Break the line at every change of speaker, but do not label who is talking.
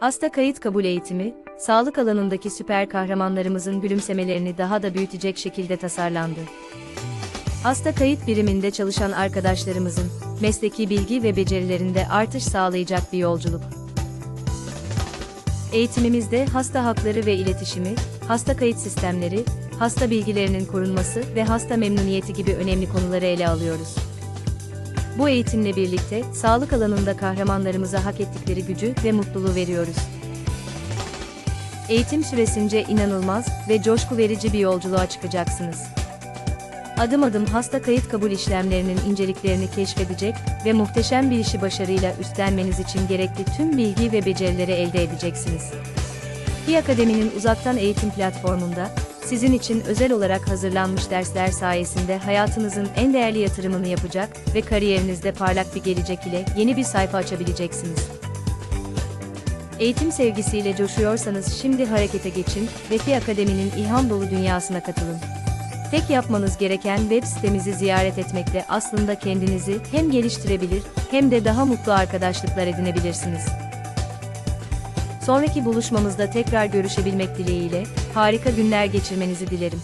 Hasta kayıt kabul eğitimi, sağlık alanındaki süper kahramanlarımızın gülümsemelerini daha da büyütecek şekilde tasarlandı. Hasta kayıt biriminde çalışan arkadaşlarımızın mesleki bilgi ve becerilerinde artış sağlayacak bir yolculuk. Eğitimimizde hasta hakları ve iletişimi, hasta kayıt sistemleri, hasta bilgilerinin korunması ve hasta memnuniyeti gibi önemli konuları ele alıyoruz. Bu eğitimle birlikte sağlık alanında kahramanlarımıza hak ettikleri gücü ve mutluluğu veriyoruz. Eğitim süresince inanılmaz ve coşku verici bir yolculuğa çıkacaksınız. Adım adım hasta kayıt kabul işlemlerinin inceliklerini keşfedecek ve muhteşem bir işi başarıyla üstlenmeniz için gerekli tüm bilgi ve becerileri elde edeceksiniz. Bir Akademi'nin uzaktan eğitim platformunda, sizin için özel olarak hazırlanmış dersler sayesinde hayatınızın en değerli yatırımını yapacak ve kariyerinizde parlak bir gelecek ile yeni bir sayfa açabileceksiniz. Eğitim sevgisiyle coşuyorsanız şimdi harekete geçin ve Fi Akademi'nin ilham dolu dünyasına katılın. Tek yapmanız gereken web sitemizi ziyaret etmekle aslında kendinizi hem geliştirebilir hem de daha mutlu arkadaşlıklar edinebilirsiniz. Sonraki buluşmamızda tekrar görüşebilmek dileğiyle, harika günler geçirmenizi dilerim.